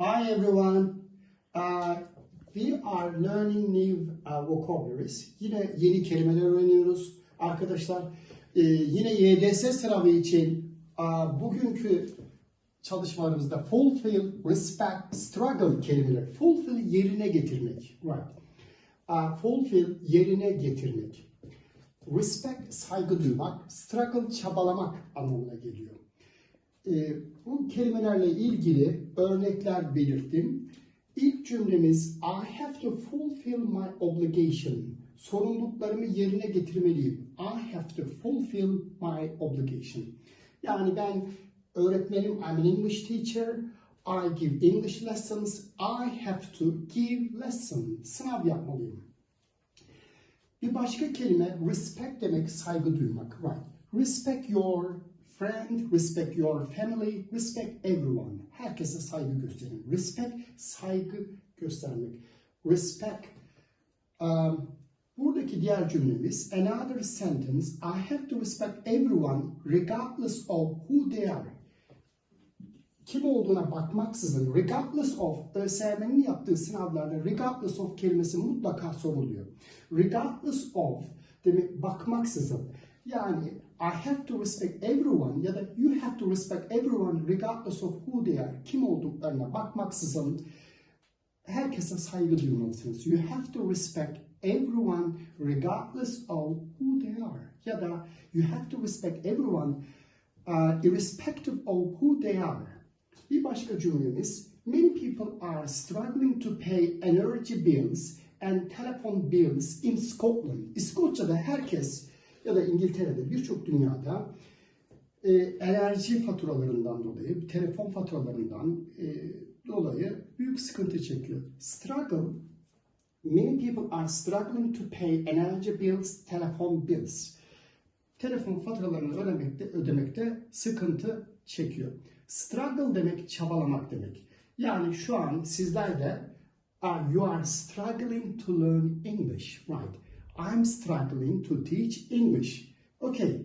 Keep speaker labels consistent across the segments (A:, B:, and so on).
A: Hi everyone. Uh, we are learning new uh, vocabularies. Yine yeni kelimeler öğreniyoruz arkadaşlar. Ee, yine YDS sınavı için uh, bugünkü çalışmalarımızda fulfill, respect, struggle kelimeleri. Fulfill yerine getirmek. Right. Uh, fulfill yerine getirmek. Respect saygı duymak, struggle çabalamak anlamına geliyor. Ee, bu kelimelerle ilgili örnekler belirttim. İlk cümlemiz I have to fulfill my obligation. Sorumluluklarımı yerine getirmeliyim. I have to fulfill my obligation. Yani ben öğretmenim, I'm an English teacher. I give English lessons. I have to give lesson. Sınav yapmalıyım. Bir başka kelime respect demek saygı duymak. Right. Respect your friend, respect your family, respect everyone. Herkese saygı gösterin. Respect saygı göstermek. Respect um, buradaki diğer cümlemiz another sentence I have to respect everyone regardless of who they are. Kim olduğuna bakmaksızın regardless of ÖSYM'nin yaptığı sınavlarda regardless of kelimesi mutlaka soruluyor. Regardless of demek bakmaksızın I have to respect everyone ya da you have to respect everyone regardless of who they are. Kim olduklarına bakmaksızın herkese saygı duymalısınız. You have to respect everyone regardless of who they are. Ya da you have to respect everyone uh, irrespective of who they are. Bir başka cümlemiz Many people are struggling to pay energy bills and telephone bills in Scotland. İskoçya'da herkes ya da İngiltere'de birçok dünyada e, enerji faturalarından dolayı, telefon faturalarından e, dolayı büyük sıkıntı çekiyor. Struggle, many people are struggling to pay energy bills, telephone bills. Telefon faturalarını ödemekte, ödemekte sıkıntı çekiyor. Struggle demek çabalamak demek. Yani şu an sizler de uh, you are struggling to learn English, right? I'm struggling to teach English. Okay,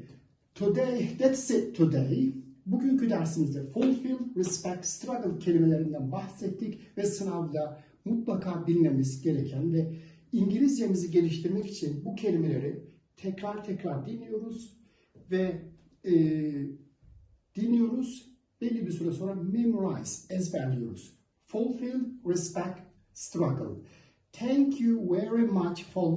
A: today, that's it today. Bugünkü dersimizde fulfill, respect, struggle kelimelerinden bahsettik ve sınavda mutlaka bilmemiz gereken ve İngilizcemizi geliştirmek için bu kelimeleri tekrar tekrar dinliyoruz ve e, dinliyoruz. Belli bir süre sonra memorize, ezberliyoruz. Fulfill, respect, struggle. Thank you very much for